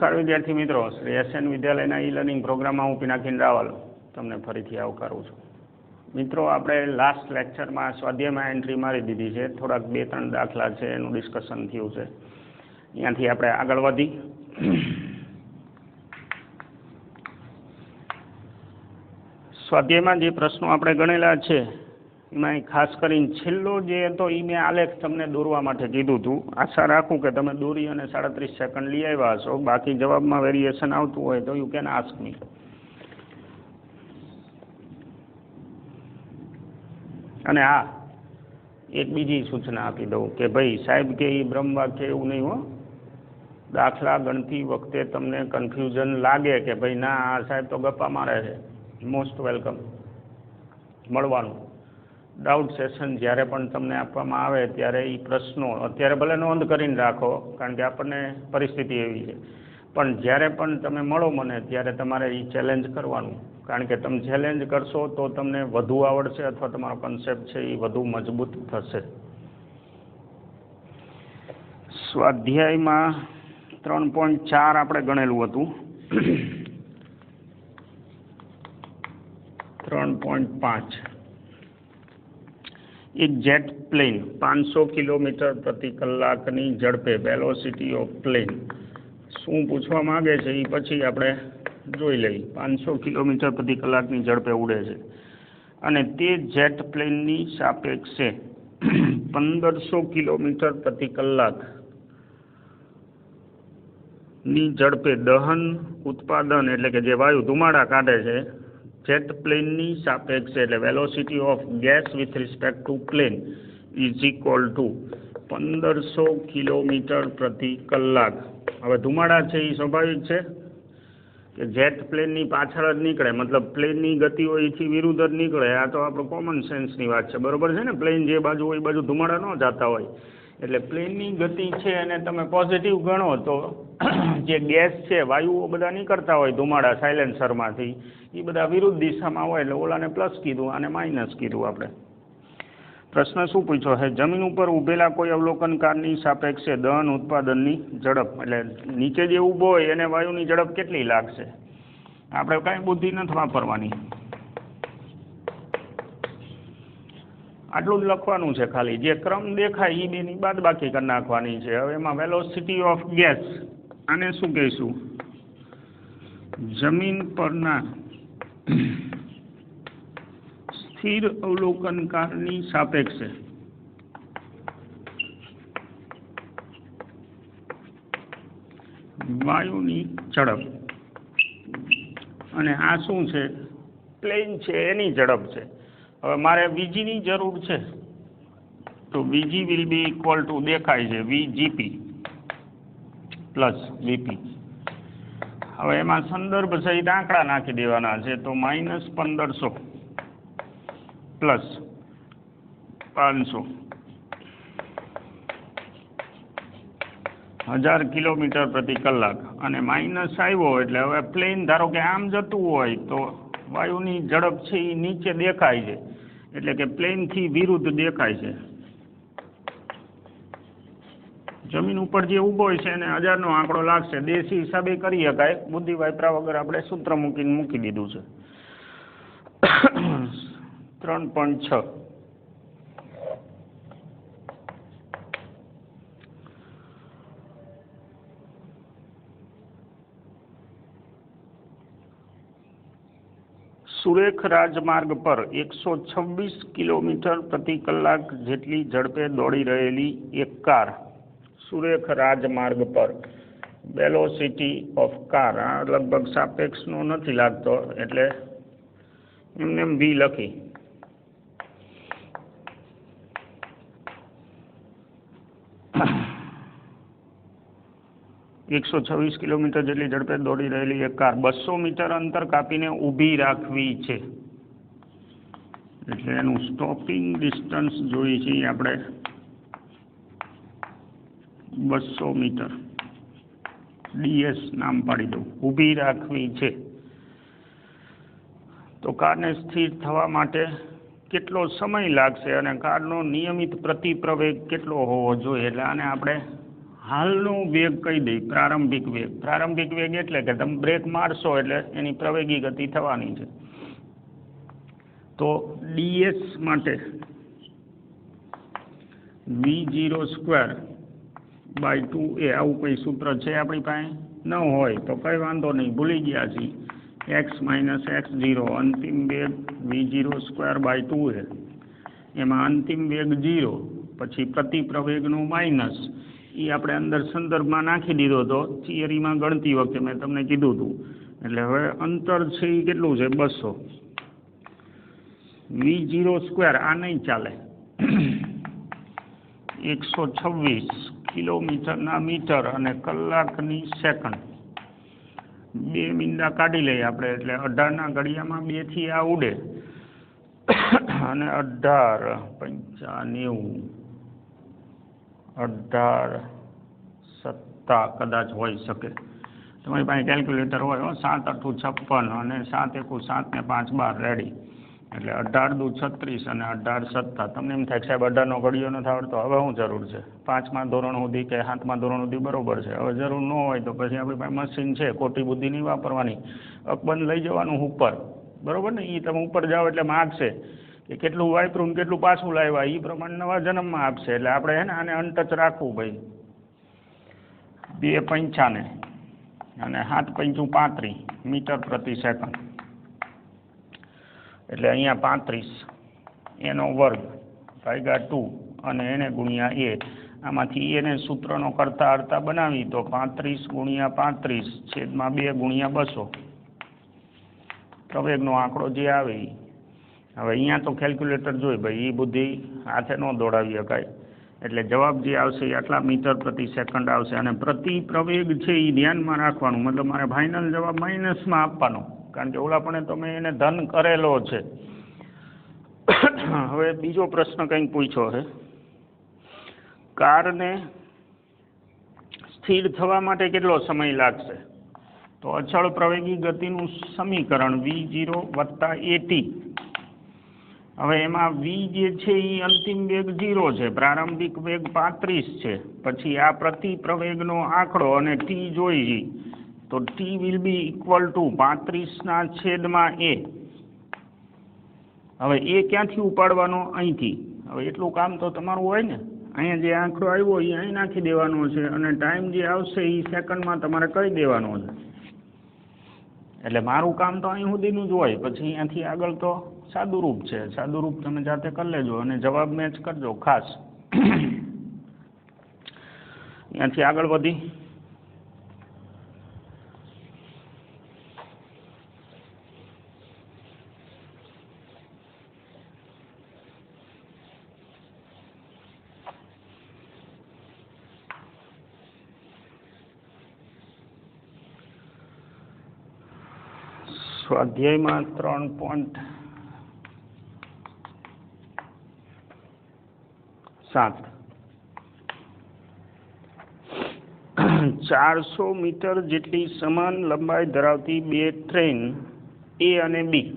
નમસ્કાર વિદ્યાર્થી મિત્રો. શ્રી એસએન વિદ્યાલયના ઈ લર્નિંગ પ્રોગ્રામમાં હું પિનાકીન રાવલ તમને ફરીથી આવકારું છું. મિત્રો, આપણે લાસ્ટ લેક્ચરમાં સ્વાધ્યાયમાં એન્ટ્રી મારી દીધી છે. થોડાક બે ત્રણ દાખલા છે, એનું ડિસ્કશન થયું છે. ત્યાંથી આપણે આગળ વધી. સ્વાધ્યાયમાં જે પ્રશ્નો આપણે ગણેલા છે એમાં ખાસ કરીને છેલ્લો જે હતો એ મેં આલેખ તમને દોરવા માટે કીધું હતું આશા રાખું કે તમે દોરી અને સાડત્રીસ સેકન્ડ લઈ આવ્યા હશો. બાકી જવાબમાં વેરિએશન આવતું હોય તો યુ કેન આસ્ક મી અને હા, એક બીજી સૂચના આપી દઉં કે ભાઈ સાહેબ કે એ બ્રહ્મવાક્ય એવું નહીં હો. દાખલા ગણતી વખતે તમને કન્ફ્યુઝન લાગે કે ભાઈ ના, આ સાહેબ તો ગપ્પા મારે છે. મોસ્ટ વેલકમ મળવાનું. ડાઉટ સેશન જ્યારે પણ તમને આપવામાં આવે ત્યારે એ પ્રશ્નો, અત્યારે ભલે નોંધ કરીને રાખો, કારણ કે આપણને પરિસ્થિતિ એવી છે. પણ જ્યારે પણ તમે મળો મને, ત્યારે તમારે એ ચેલેન્જ કરવાનું. કારણ કે તમે ચેલેન્જ કરશો તો તમને વધુ આવડશે અથવા તમારો કન્સેપ્ટ છે એ વધુ મજબૂત થશે. સ્વાધ્યાયમાં ત્રણ પોઈન્ટ ચાર આપણે ગણેલું હતું. ત્રણ પોઈન્ટ પાંચ. એક જેટ પ્લેન પાંચસો કિલોમીટર પ્રતિ કલાકની ઝડપે વેલોસિટી ઓફ પ્લેન શું પૂછવા માગે છે એ પછી આપણે જોઈ લઈએ. પાંચસો કિલોમીટર પ્રતિ કલાકની ઝડપે ઉડે છે. અને તે જેટ પ્લેનની સાપેક્ષે પંદરસો કિલોમીટર પ્રતિ કલાકની ઝડપે દહન, ઉત્પાદન એટલે કે જે વાયુ ધુમાડા કાઢે છે જેટ પ્લેનની સાપેક્ષે એટલે velocity of gas with respect to plane is equal to પંદરસો કિલોમીટર પ્રતિ કલાક. હવે ધુમાડા છે એ સ્વાભાવિક છે? કે જેટ પ્લેનની પાછળ જ નીકળે, મતલબ પ્લેનની ગતિ હોય એથી વિરુદ્ધ જ નીકળે, આ તો આપણો કોમન સેન્સની વાત છે. બરોબર છે ને? પ્લેન જે બાજુ હોય એ બાજુ ધુમાડા ન જતા હોય. એટલે પ્લેનની ગતિ છે અને તમે પોઝિટિવ ગણો તો જે ગેસ છે, વાયુઓ બધા નીકળતા હોય ધુમાડા સાયલેન્સરમાંથી એ બધા વિરુદ્ધ દિશામાં હોય એટલે ઓલાને પ્લસ કીધું અને માઇનસ કીધું આપણે. પ્રશ્ન શું પૂછ્યો? હે, જમીન ઉપર ઊભેલા કોઈ અવલોકનકારની સાપેક્ષે દહન ઉત્પાદનની ઝડપ, એટલે નીચે જે ઊભો હોય એને વાયુની ઝડપ કેટલી લાગશે? આપણે કાંઈ બુદ્ધિ નથી વાપરવાની. આટલું જ લખવાનું છે ખાલી. જે ક્રમ દેખાય એ બેની બાદ બાકી કરી નાખવાની છે. હવે એમાં વેલોસિટી ઓફ ગેસ આને શું કહીશું? જમીન પરના સ્થિર અવલોકનકારની સાપેક્ષે. વાયુની ઝડપ. અને આ શું છે? પ્લેન છે, એની ઝડપ છે. હવે મારે વીજીની જરૂર છે. તો VG will be equal to દેખાય છે, વીજીપી. Plus VP. હવે એમાં સંદર્ભ સહિત આંકડા નાખી દેવાના છે, તો માઇનસ પંદરસો પ્લસ પાંચસો. હજાર કિલોમીટર પ્રતિ કલાક. અને માઇનસ આવ્યો એટલે હવે પ્લેન ધારો કે આમ જતું હોય તો વાયુની ઝડપ છે એ નીચે દેખાય છે. એટલે કે પ્લેનથી વિરુદ્ધ દેખાય છે. જમીન ઉપર જે ઊભો હોય છે એને હજારનો આંકડો લાગશે. દેશી હિસાબે કરી શકાય. બુદ્ધિ વાપરા વગર આપણે સૂત્ર મૂકીને મૂકી દીધું છે. ત્રણ પોઈન્ટ છ. સુરેખ રાજમાર્ગ પર એકસો છવ્વીસ કિલોમીટર પ્રતિ કલાક જેટલી ઝડપે દોડી રહેલી એક કાર. સુરેખ રાજમાર્ગ પર. વેલોસિટી ઓફ કાર આ લગભગ સાપેક્ષનો નથી લાગતો, એટલે એમને એમ વી લખી. એકસો છવ્વીસ કિલોમીટર જેટલી ઝડપે દોડી રહેલી એક કાર બસો મીટર અંતર કાપીને ઊભી રાખવી છે. એટલે એનું સ્ટોપિંગ ડિસ્ટન્સ જોઈએ છીએ આપણે બસો મીટર. ડીએસ નામ પાડી દઉં. ઊભી રાખવી છે. તો કારને સ્થિર થવા માટે કેટલો સમય લાગશે અને કારનો નિયમિત પ્રતિપ્રવેગ કેટલો હોવો જોઈએ? એટલે આને આપણે હાલનો વેગ કહી દઈએ, પ્રારંભિક વેગ. પ્રારંભિક વેગ એટલે કે તમે બ્રેક મારશો એટલે એની પ્રવેગી ગતિ થવાની છે. તો ડીએસ માટે V zero square by two A આવું કોઈ સૂત્ર છે આપણી પાસે? ન હોય તો કંઈ વાંધો નહીં, ભૂલી ગયા છીએ. એક્સ માઇનસ એક્સ જીરો અંતિમ વેગ V zero square by two A. એમાં અંતિમ વેગ જીરો પછી પ્રતિપ્રવેગનું માઇનસ. એ આપણે અંદર સંદર્ભમાં નાખી દીધો હતો થિયરીમાં ગણતી વખતે મેં તમને કીધું હતું. એટલે હવે અંતર છે એ કેટલું છે? બસો. વી જીરો સ્ક્વેર, આ નહીં ચાલે. એકસો છવ્વીસ. કિલોમીટરના મીટર અને કલાકની સેકન્ડ બે મીંડા કાઢી લઈએ આપણે, એટલે અઢારના ઘડિયામાં બેથી આ ઉડે. અને અઢાર પંચા નેવું. અઢાર સત્તા કદાચ હોઈ શકે. તમારી પાસે કેલ્ક્યુલેટર હોય સાત અઠું છપ્પન અને સાત એકુ સાત ને પાંચ બાર રેડી એટલે અઢાર દુ છત્રીસ અને અઢાર સત્તા. તમને એમ થાય સાહેબ, અઢારનો ઘડિયો નથી આવડતો. હવે શું જરૂર છે? પાંચમા ધોરણ સુધી કે સાતમા ધોરણ સુધી બરોબર છે. હવે જરૂર ન હોય તો પછી આપણી પાસે મશીન છે, ખોટી બુદ્ધિ નહીં વાપરવાની. અકબંધ લઈ જવાનું ઉપર. બરોબર ને? એ તમે ઉપર જાઓ એટલે માગશે કે કેટલું વાપરું કેટલું પાછું લાવ્યા. એ પ્રમાણે નવા જન્મમાં આપશે. એટલે આપણે હે ને આને અનટચ રાખવું ભાઈ. બે પંચાને. અને સાત પંચું પાંત્રીસ મીટર પ્રતિ સેકન્ડ એટલે અહીંયા પાંત્રીસ, એનો વર્ગ ભાગ્યા ટુ અને એને ગુણ્યા એ. આમાંથી એને સૂત્રનો કરતા અર્તા બનાવી, તો પાંત્રીસ ગુણ્યા પાંત્રીસ છેદમાં બે ગુણ્યા બસો. પ્રવેગનો આંકડો જે આવે. હવે અહીંયા તો કેલ્ક્યુલેટર જોઈ ભાઈ એ બુદ્ધિ હાથે ન દોડાવી શકાય. એટલે જવાબ જે આવશે એ આટલા મીટર પ્રતિ સેકન્ડ આવશે. અને પ્રતિ પ્રવેગ છે એ ધ્યાનમાં રાખવાનું. મતલબ મારે ફાઇનલ જવાબ માઇનસમાં આપવાનો. કારણ કે ઓલાપણે તમે એને ધન કરેલો છે. હવે બીજો પ્રશ્ન કંઈક પૂછ્યો છે. કારને સ્થિર થવા માટે કેટલો સમય લાગશે? તો અચળ પ્રવેગી ગતિનું સમીકરણ વી જીરો વત્તા એટી હવે એમાં વી જે છે એ અંતિમ વેગ જીરો છે, પ્રારંભિક વેગ પાંત્રીસ છે. પછી આ પ્રતિ પ્રવેગનો આંકડો અને ટી જોઈ તો T will be equal to પાંત્રીસના છેદમાં એ હવે એ ક્યાંથી ઉપાડવાનો? અહીંથી. હવે એટલું કામ તો તમારું હોય ને. અહીંયા જે આંકડો આવ્યો, એ અહીં નાખી દેવાનો છે અને ટાઈમ જે આવશે, એ સેકન્ડમાં તમારે કહી દેવાનો છે. એટલે મારું કામ તો અહીં સુધીનું જ હોય. પછી અહીંયાથી આગળ તો સાદુરૂપ છે. સાદુરૂપ તમે જાતે કરી લેજો અને જવાબ મેચ કરજો, ખાસ. અહીંયાથી આગળ વધી. સ્વાધ્યાયમાં ત્રણ પોઈન્ટ સાત. ચારસો મીટર જેટલી સમાન લંબાઈ ધરાવતી બે ટ્રેન એ અને B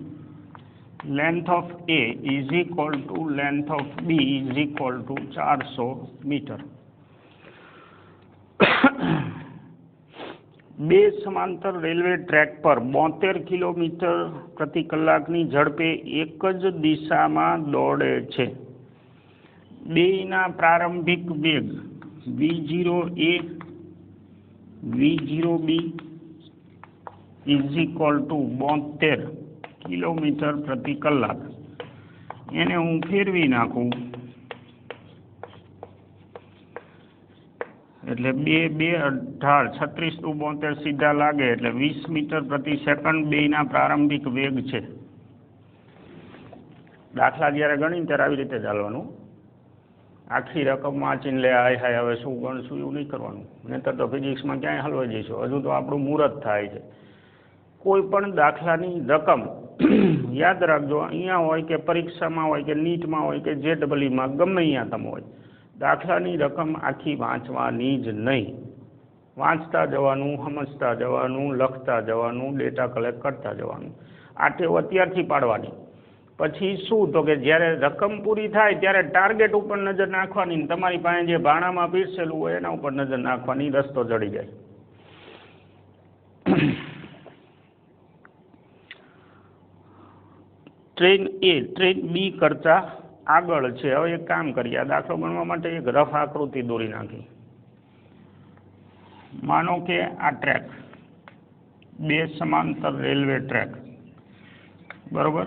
length of A is equal to length of B is equal to ચારસો મીટર. બે સમાંતર રેલવે ટ્રેક પર બોતેર કિલોમીટર પ્રતિ કલાકની ઝડપે એક જ દિશામાં દોડે છે. બેના પ્રારંભિક વેગ V zero A V zero B is equal to બોતેર કિલોમીટર પ્રતિ કલાક. એને હું ફેરવી નાખું. એટલે બે બે અઢાર, છત્રીસ બોતેર સીધા લાગે, એટલે વીસ મીટર પ્રતિ સેકન્ડ બેના પ્રારંભિક વેગ છે. દાખલા જ્યારે ગણીને ત્યારે આવી રીતે ચાલવાનું આખી રકમ વાંચીને લે, હાય હાય, હવે શું ગણશું એવું નહીં કરવાનું. નહીંતર તો ફિઝિક્સમાં ક્યાંય હલવાઈ જઈશું. હજુ તો આપણું મુહૂર્ત થાય છે. કોઈ પણ દાખલાની રકમ, યાદ રાખજો, અહીંયા હોય કે પરીક્ષામાં હોય કે નીટમાં હોય કે જે ડબલઈમાં ગમે અહીંયા તમે હોય. દાખલાની રકમ આખી વાંચવાની જ નહીં. વાંચતા જવાનું, સમજતા જવાનું, લખતા જવાનું, ડેટા કલેક્ટ કરતા જવાનું. આ ટેવ અત્યારથી પાડવાની. પછી શું? તો કે જ્યારે રકમ પૂરી થાય ત્યારે ટાર્ગેટ ઉપર નજર નાખવાની તમારી પાસે જે ભાણામાં પીરસેલું હોય એના ઉપર નજર નાખવાની, રસ્તો ચડી જાય. ટ્રેન એ, ટ્રેન બી કરતાં આગળ છે. હવે એક કામ કરીએ. આ દાખલો ગણવા માટે એક રફ આકૃતિ દોરી નાખી. માનો કે આ ટ્રેક બે સમાંતર રેલવે ટ્રેક. બરોબર?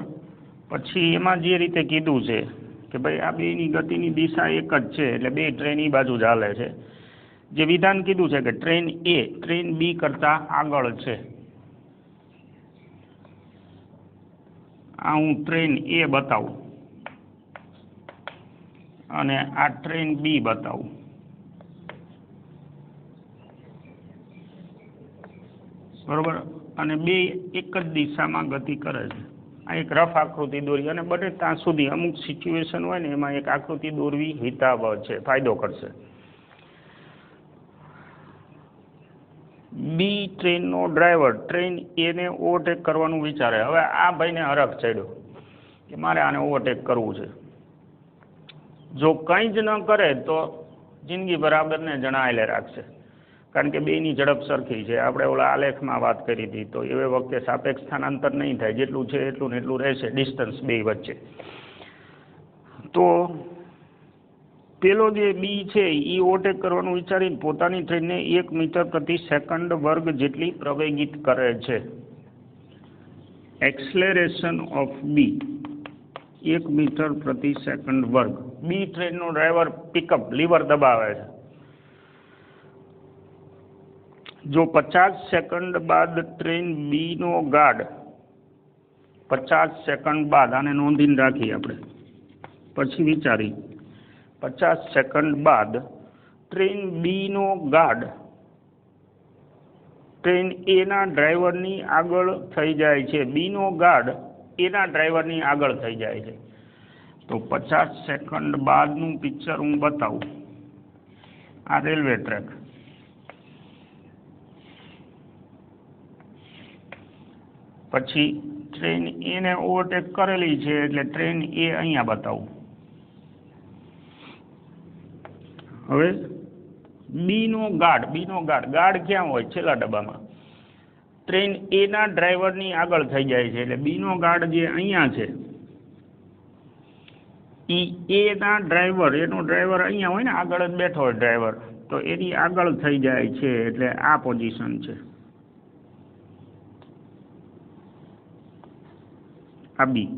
પછી એમાં જે રીતે કીધું છે કે ભાઈ આ બેની ગતિની દિશા એક જ છે, એટલે બે ટ્રેન એ બાજુ ચાલે છે. જે વિધાન કીધું છે કે ટ્રેન એ ટ્રેન બી કરતાં આગળ છે. આ હું ટ્રેન એ બતાવું. અને આ ટ્રેન બી બતાવું. બરોબર? અને બે એક જ દિશામાં ગતિ કરે છે. આ એક રફ આકૃતિ દોરી અને બને ત્યાં સુધી અમુક સિચ્યુએશન હોય ને એમાં એક આકૃતિ દોરવી હિતાવ છે, ફાયદો કરશે. બી ટ્રેનનો ડ્રાઈવર ટ્રેન એને ઓવરટેક કરવાનું વિચારે. હવે આ ભાઈને હરખ ચડ્યો કે મારે આને ઓવરટેક કરવું છે. જો કંઈ જ ન કરે તો જિંદગી બરાબરને જણાયેલે રાખશે. કારણ કે બેની ઝડપ સરખી છે. આપણે ઓલા આલેખમાં વાત કરી હતી તો એ વખતે સાપેક્ષ સ્થાનાંતર નહીં થાય. જેટલું છે એટલું ને એટલું રહેશે. ડિસ્ટન્સ બે વચ્ચે. તો પેલો જે બી છે એ ઓવરટેક કરવાનું વિચારીને પોતાની ટ્રેનને એક મીટર પ્રતિ સેકન્ડ વર્ગ જેટલી પ્રવેગિત કરે છે. એક્સલેરેશન ઓફ બી એક મીટર પ્રતિ સેકન્ડ વર્ગ. બી ટ્રેનનો ડ્રાઈવર પિકઅપ લીવર દબાવે છે. જો પચાસ સેકન્ડ બાદ ટ્રેન બીનો ગાર્ડ પચાસ સેકન્ડ બાદ, આને નોંધીને રાખીએ આપણે. પછી વિચારી પચાસ સેકન્ડ બાદ ટ્રેન બીનો ગાર્ડ ટ્રેન એના ડ્રાઈવરની આગળ થઈ જાય છે. બીનો ગાર્ડ એના ડ્રાઈવરની આગળ થઈ જાય છે. તો પચાસ સેકન્ડ બાદનું પિક્ચર હું બતાવું. આ રેલવે ટ્રેક. પછી ટ્રેન એને ઓવરટેક કરેલી છે એટલે ટ્રેન એ અહીંયા બતાવું. હવે બીનો ગાર્ડ બીનો ગાર્ડ ગાર્ડ ક્યાં હોય? છેલ્લા ડબ્બામાં. ટ્રેન એના ડ્રાઈવરની આગળ થઈ જાય છે એટલે બીનો ગાર્ડ જે અહીંયા છે એ એના ડ્રાઈવર એનો ડ્રાઈવર અહીંયા હોય ને, આગળ જ બેઠો હોય ડ્રાઈવર તો એની આગળ થઈ જાય છે એટલે આ પોઝિશન છે. આ બી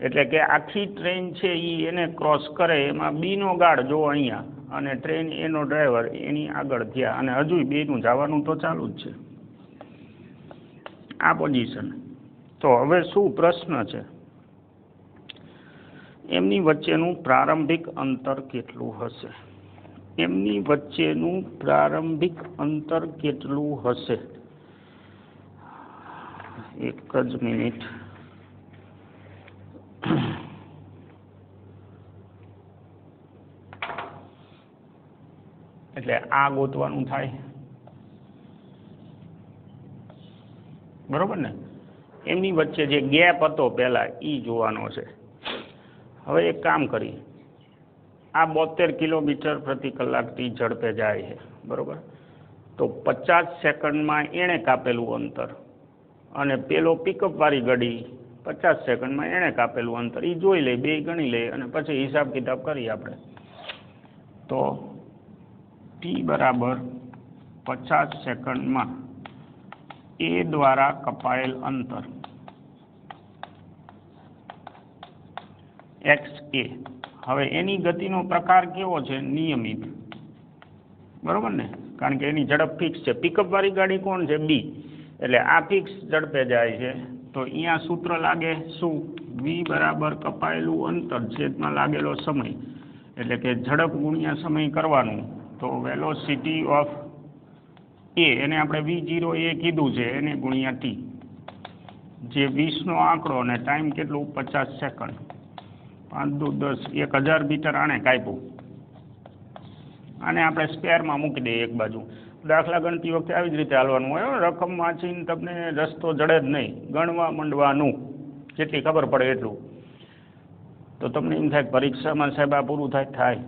એટલે કે આખી ટ્રેન છે એ એને ક્રોસ કરે, એમાં બીનો ગાર્ડ જો અહીંયા અને ટ્રેન એનો ડ્રાઈવર એની આગળ થયા અને હજુ બેનું જવાનું તો ચાલુ જ છે. આ પોઝિશન તો હવે શું પ્રશ્ન છે? એમની વચ્ચેનું પ્રારંભિક અંતર કેટલું હશે? એમની વચ્ચેનું પ્રારંભિક અંતર કેટલું હશે? એક જ મિનિટ. એટલે આ ગોતવાનું થાય. બરોબર ને? એમની વચ્ચે જે ગેપ હતો પહેલાં એ જોવાનો છે. હવે એક કામ કરી. આ બોતેર કિલોમીટર પ્રતિ કલાકથી ઝડપે જાય છે, બરોબર? તો પચાસ સેકન્ડમાં એણે કાપેલું અંતર અને પેલો પિકઅપ વાળી ગાડી પચાસ સેકન્ડમાં એણે કાપેલું અંતર. એ જોઈ લે, બે ગણી લે અને પછી હિસાબ કિતાબ કરીએ આપણે. તો ટી બરાબર પચાસ સેકન્ડમાં એ દ્વારા કપાયેલ અંતર. એક્સ એ હવે એની ગતિનો પ્રકાર કેવો છે? નિયમિત. બરોબર ને? કારણ કે એની ઝડપ ફિક્સ છે. પિકઅપ વાળી ગાડી કોણ છે? બી એટલે આ ફિક્સ ઝડપે જાય છે. તો અહીંયા સૂત્ર લાગે શું? વી બરાબર કપાયેલું અંતર છેદમાં લાગેલો સમય. એટલે કે ઝડપ ગુણ્યા સમય કરવાનું. તો વેલોસિટી ઓફ એ, એને આપણે વી જીરો એ કીધું છે, એને ગુણ્યા ટી. જે વીસનો આંકડો અને ટાઈમ કેટલું? પચાસ સેકન્ડ. પાંચ દુ દસ, એક હજાર મીટર આણે કાપ્યું. આને આપણે સ્પેરમાં મૂકી દઈએ એક બાજુ. દાખલા ગણતી વખતે આવી જ રીતે હાલવાનું હોય રકમ વાંચીને તમને રસ્તો જડે જ નહીં. ગણવા માંડવાનું. જેટલી ખબર પડે એટલું. તો તમને એમ થાય પરીક્ષામાં સાહેબ આ પૂરું થાય થાય.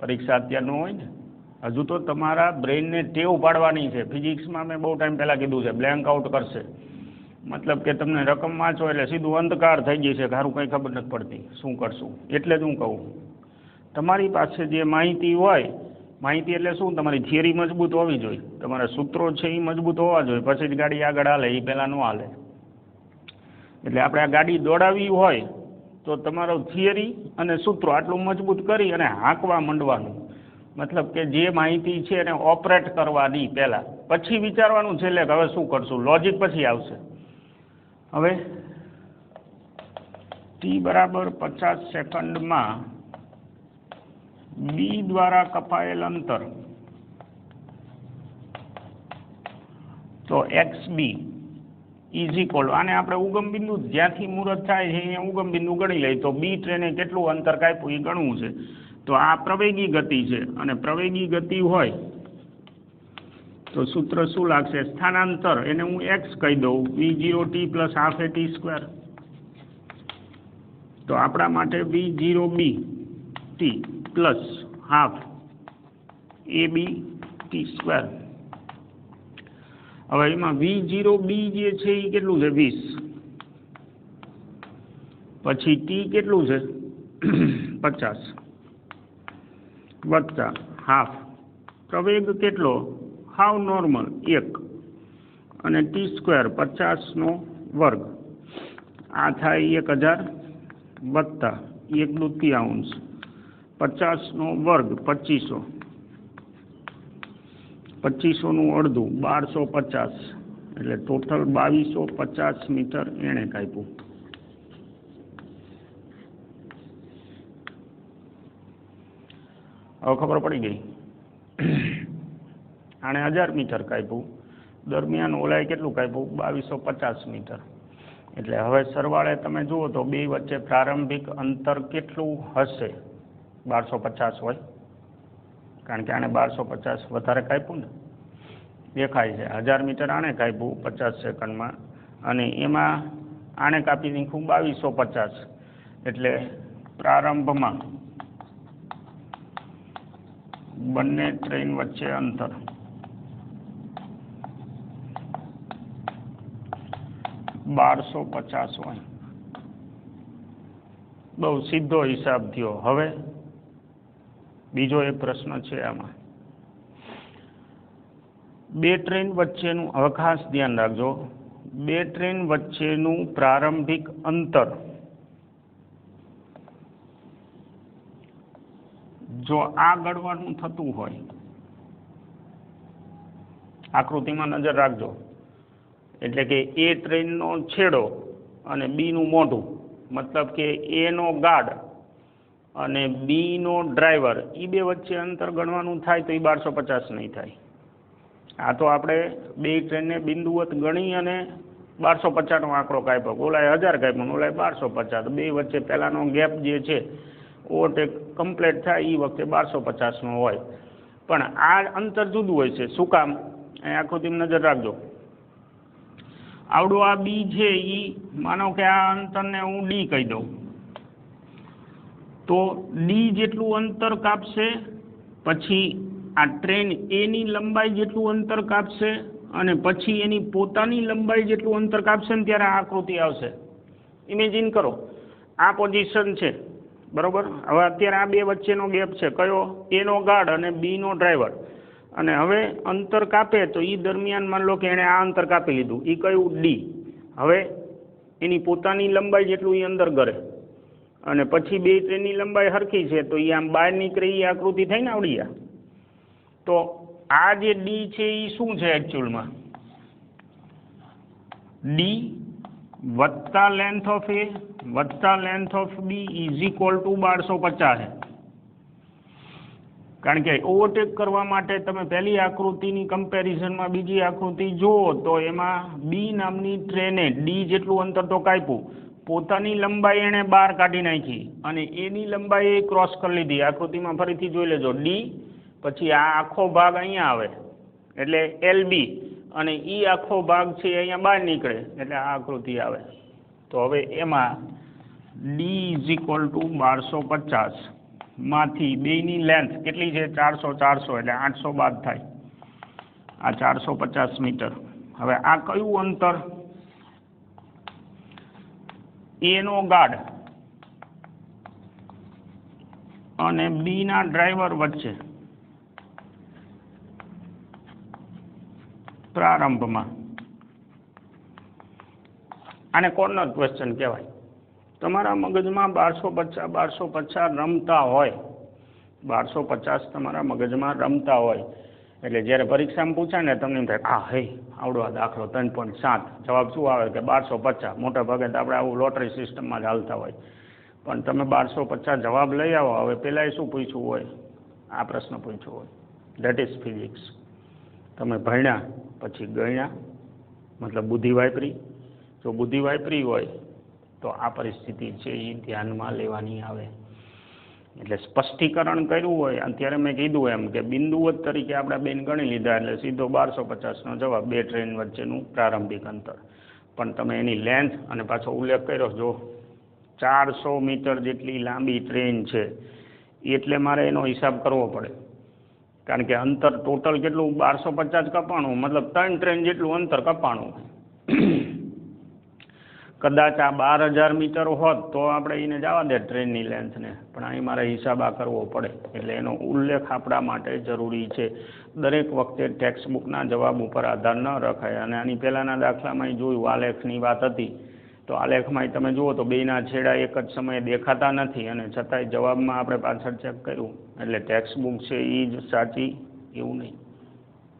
પરીક્ષા અત્યારનું હોય ને. હજુ તો તમારા બ્રેઇનને ટેવ પાડવાની છે. ફિઝિક્સમાં મેં બહુ ટાઈમ પહેલાં કીધું છે બ્લેન્ક આઉટ કરશે. મતલબ કે તમને રકમ વાંચો એટલે સીધું અંધકાર થઈ ગઈ છે સારું કંઈ ખબર નથી પડતી. શું કરશું? એટલે જ હું કહું. તમારી પાસે જે માહિતી હોય, માહિતી એટલે શું? તમારી થિયરી મજબૂત હોવી જોઈએ. તમારા સૂત્રો છે એ મજબૂત હોવા જોઈએ. પછી જ ગાડી આગળ હાલે, એ પહેલાં ન હાલે. એટલે આપણે આ ગાડી દોડાવી હોય, તો તમારો થિયરી અને સૂત્રો આટલું મજબૂત કરી અને હાંકવા માંડવાનું. મતલબ કે જે માહિતી છે એને ઓપરેટ કરવાની પહેલાં. પછી વિચારવાનું છેલ્લે કે હવે શું કરશું? લોજિક પછી આવશે. હવે ટી બરાબર પચાસ સેકન્ડમાં બી દ્વારા કપાયેલ અંતર. તો એક્સ બી ઇઝ ઇક્વલ આને આપણે ઉગમ બિંદુ જ્યાંથી મુહૂર્ત થાય છે, અહીંયા ઉગમ બિંદુ ગણી લઈએ તો બી ટ્રેને કેટલું અંતર કાપ્યું એ ગણવું છે. તો આ પ્રવેગી ગતિ છે. અને પ્રવેગી ગતિ હોય તો સૂત્ર શું લાગશે? સ્થાનાંતર. એને હું એક્સ કહી દઉં. V zero T plus half A T square તો આપણા માટે V zero B T plus half A B T square હવે એમાં વી જીરો બી જે છે એ કેટલું છે? વીસ. પછી ટી કેટલું છે? પચાસ. વત્તા હાફ. પ્રવેગ કેટલો? હાવ નોર્મલ, એક. અને ટી સ્ક્વેર પચાસનો વર્ગ. આ થાય એક હજાર વત્તા એક દુત્યાંશ પચાસનો વર્ગ પચીસો. પચીસોનું અડધું, બારસો પચાસ. એટલે ટોટલ બાવીસો પચાસ મીટર એણે કાપ્યું. હવે ખબર પડી ગઈ. આણે હજાર મીટર કાપ્યું. દરમિયાન ઓલાએ કેટલું કાપ્યું? બાવીસો પચાસ મીટર. એટલે હવે સરવાળે તમે જુઓ તો બે વચ્ચે પ્રારંભિક અંતર કેટલું હશે? બારસો પચાસ હોય. કારણ કે આણે બારસો પચાસ વધારે કાપ્યું ને. દેખાય છે. હજાર મીટર આણે કાપ્યું પચાસ સેકન્ડમાં. અને એમાં આણે કાપી નાખ્યું બાવીસો પચાસ. એટલે પ્રારંભમાં બંને ટ્રેન વચ્ચે અંતર. બારસો પચાસ બહુ સીધો હિસાબ થયો. હવે બીજો એક પ્રશ્ન છે આમાં. બે ટ્રેન વચ્ચેનું, હવે ખાસ ધ્યાન રાખજો. બે ટ્રેન વચ્ચેનું પ્રારંભિક અંતર જો આ ગણવાનું થતું હોય, આકૃતિમાં નજર રાખજો. એટલે કે એ ટ્રેનનો છેડો અને બીનું મોઢું, મતલબ કે એનો ગાર્ડ અને બીનો ડ્રાઈવર એ બે વચ્ચે અંતર ગણવાનું થાય તો એ બારસો પચાસ નહીં થાય. આ તો આપણે બે ટ્રેનને બિંદુવત ગણી અને બારસો પચાસનો આંકડો કાપ્યો. ઓલાએ હજાર કાપ્યો ઓલાએ બારસો પચાસ. બે વચ્ચે પહેલાંનો ગેપ જે છે ઓવરટેક કમ્પ્લીટ થાય એ વખતે બારસો પચાસનો હોય. પણ આ અંતર જુદું હોય છે. શું કામ? અહીં આકૃતિમાં નજર રાખજો. આવડું આ બી છે એ માનો કે આ અંતરને હું ડી કહી દઉં. તો ડી જેટલું અંતર કાપશે, પછી આ ટ્રેન એની લંબાઈ જેટલું અંતર કાપશે, અને પછી એની પોતાની લંબાઈ જેટલું અંતર કાપશે ને ત્યારે આ આકૃતિ આવશે. ઇમેજિન કરો. આ પોઝિશન છે. બરોબર? હવે અત્યારે આ બે વચ્ચેનો ગેપ છે. કયો? એનો ગાર્ડ અને બીનો ડ્રાઈવર અને હવે અંતર કાપે તો એ દરમિયાન માની લો કે એણે આ અંતર કાપી લીધું. એ કયું? ડી હવે એની પોતાની લંબાઈ જેટલું એ અંદર કરે અને પછી બે ટ્રેનની લંબાઈ સરખી છે તો એ આમ બહાર નીકળે એ આકૃતિ થઈને આવડી આ તો આ જે ડી છે એ શું છે એકચ્યુઅલમાં ડી વત્તા લેન્થ ઓફ એ વત્તા length of B is equal to બારસો પચાસ. કારણ કે ઓવરટેક કરવા માટે તમે પહેલી આકૃતિની કમ્પેરિઝનમાં બીજી આકૃતિ જુઓ, તો એમાં બી નામની ટ્રેને ડી જેટલું અંતર તો કાપ્યું. પોતાની લંબાઈ એણે બહાર કાઢી નાખી અને એની લંબાઈ એ ક્રોસ કરી લીધી. આકૃતિમાં ફરીથી જોઈ લેજો. ડી પછી આ આખો ભાગ અહીંયા આવે. એટલે એલ બી અને એ આખો ભાગ છે અહીંયા બહાર નીકળે, એટલે આ આકૃતિ આવે. તો હવે એમાં ડી ઇઝ ઇક્વલ ટુ બારસો પચાસમાંથી બેની લેન્થ કેટલી છે? ચારસો ચારસો, એટલે આઠસો બાદ થાય. આ ચારસો પચાસ મીટર. હવે આ કયું અંતર? એનો ગાર્ડ અને બીના ડ્રાઈવર વચ્ચે. પ્રારંભમાં. આને કોર્નર ક્વેશ્ચન કહેવાય. તમારા મગજમાં બારસો પચાસ બારસો પચાસ રમતા હોય. બારસો પચાસ તમારા મગજમાં રમતા હોય. એટલે જ્યારે પરીક્ષામાં પૂછાય ને તમને એમ થાય આ હે, આવડો આ દાખલો ત્રણ પોઈન્ટ સાત. જવાબ શું આવે? કે બારસો પચાસ. મોટા ભાગે તો આપણે આવું લોટરી સિસ્ટમમાં જ હાલતા હોય. પણ તમે બારસો પચાસ જવાબ લઈ આવો. હવે પહેલાં શું પૂછ્યું હોય? આ પ્રશ્ન પૂછ્યો હોય. દેટ ઇઝ ફિઝિક્સ તમે ભણ્યા પછી ગણ્યા, મતલબ બુદ્ધિ વાપરી. જો બુદ્ધિ વાપરી હોય, તો આ પરિસ્થિતિ છે એ ધ્યાનમાં લેવાની આવે. એટલે સ્પષ્ટીકરણ કર્યું હોય અત્યારે મેં કીધું એમ કે બિંદુવત તરીકે આપણે બેન ગણી લીધા, એટલે સીધો બારસો પચાસનો જવાબ, બે ટ્રેન વચ્ચેનું પ્રારંભિક અંતર. પણ તમે એની લેન્થ અને પાછો ઉલ્લેખ કર્યો, જો ચારસો મીટર જેટલી લાંબી ટ્રેન છે, એટલે મારે એનો હિસાબ કરવો પડે. કારણ કે અંતર ટોટલ કેટલું? બારસો પચાસ કપાણું. મતલબ ત્રણ ટ્રેન જેટલું અંતર કપાણું. કદાચ આ બાર હજાર મીટર હોત તો આપણે એને જવા દે ટ્રેનની લેન્થને પણ અહીં મારે હિસાબ આ કરવો પડે. એટલે એનો ઉલ્લેખ આપણા માટે જરૂરી છે. દરેક વખતે ટેક્સ્ટ બુકના જવાબ ઉપર આધાર ન રખાય. અને આની પહેલાંના દાખલામાં જોયું આલેખની વાત હતી. તો આલેખમાંય તમે જુઓ તો બેના છેડા એક જ સમયે દેખાતા નથી અને છતાંય જવાબમાં આપણે પાછળ ચેક કર્યું. એટલે ટેક્સ્ટ બુક છે એ જ સાચી? એવું નહીં.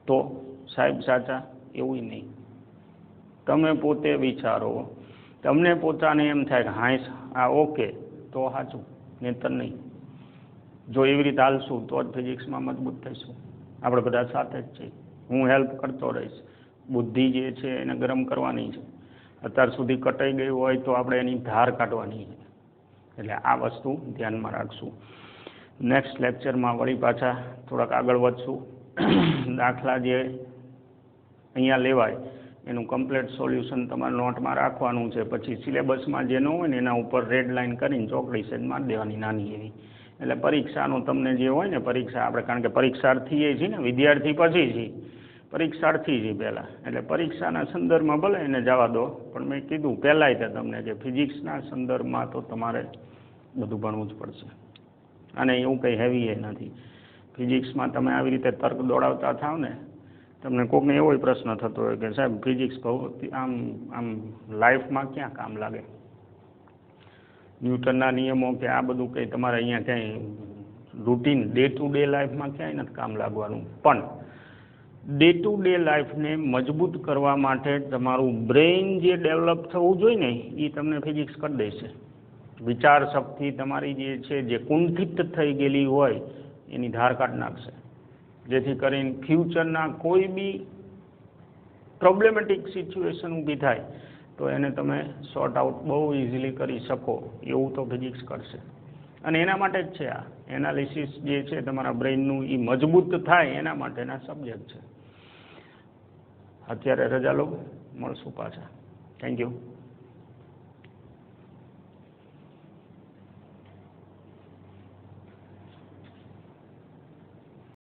તો સાહેબ સાચા? એવું નહીં. તમે પોતે વિચારો. તમને પોતાને એમ થાય કે હાઈસ આ ઓકે, તો સાચું નહીતર નહીં. જો એવી રીતે હાલશું, તો જ ફિઝિક્સમાં મજબૂત થઈશું. આપણે બધા સાથે જ છીએ. હું હેલ્પ કરતો રહીશ. બુદ્ધિ જે છે એને ગરમ કરવાની છે. અત્યાર સુધી કટાઈ ગઈ હોય તો આપણે એની ધાર કાઢવાની એટલે આ વસ્તુ ધ્યાનમાં રાખશું. નેક્સ્ટ લેક્ચરમાં વળી પાછા થોડાક આગળ વધશું. દાખલા જે અહીંયા લેવાય, એનું કમ્પ્લીટ સોલ્યુશન તમારે નોટમાં રાખવાનું છે. પછી સિલેબસમાં જે ન હોય ને એના ઉપર રેડ લાઇન કરીને ચોકડી સેજ મારી દેવાની નાની એવી. એટલે પરીક્ષાનું તમને જે હોય ને પરીક્ષા, આપણે કારણ કે પરીક્ષાર્થીએ છીએ ને, વિદ્યાર્થી પછી છીએ. પરીક્ષાર્થી છીએ પહેલાં. એટલે પરીક્ષાના સંદર્ભમાં ભલે એને જવા દો, પણ મેં કીધું પહેલાંય તે તમને કે ફિઝિક્સના સંદર્ભમાં તો તમારે બધું ભણવું જ પડશે. અને એવું કંઈ હેવી એ નથી. ફિઝિક્સમાં તમે આવી રીતે તર્ક દોડાવતા થાવ ને, તમને કોકને એવો પ્રશ્ન થતો હોય કે સાહેબ, ફિઝિક્સ બહુ આમ આમ લાઈફમાં ક્યાં કામ લાગે? ન્યૂટનના નિયમો કે આ બધું કંઈ તમારે અહીંયા ક્યાંય રૂટીન ડે ટુ ડે લાઈફમાં ક્યાંય નથી કામ લાગવાનું. પણ ડે ટુ ડે લાઈફને મજબૂત કરવા માટે તમારું બ્રેઇન જે ડેવલપ થવું જોઈએ ને એ તમને ફિઝિક્સ કરી દેશે. વિચાર શક્તિ તમારી જે છે, જે કુંઠિત થઈ ગયેલી હોય, એની ધાર કાઢ નાખશે. જેથી કરીને ફ્યુચરના કોઈ બી પ્રોબ્લેમેટિક સિચ્યુએશન ઊભી થાય, તો એને તમે સોર્ટ આઉટ બહુ ઇઝીલી કરી શકો, એવું તો ફિઝિક્સ કરશે. અને એના માટે જ છે આ. એનાલિસિસ જે છે, તમારા બ્રેઇનનું એ મજબૂત થાય, એના માટેના સબ્જેક્ટ છે. અત્યારે રજા લો મળશું પાછા. Thank you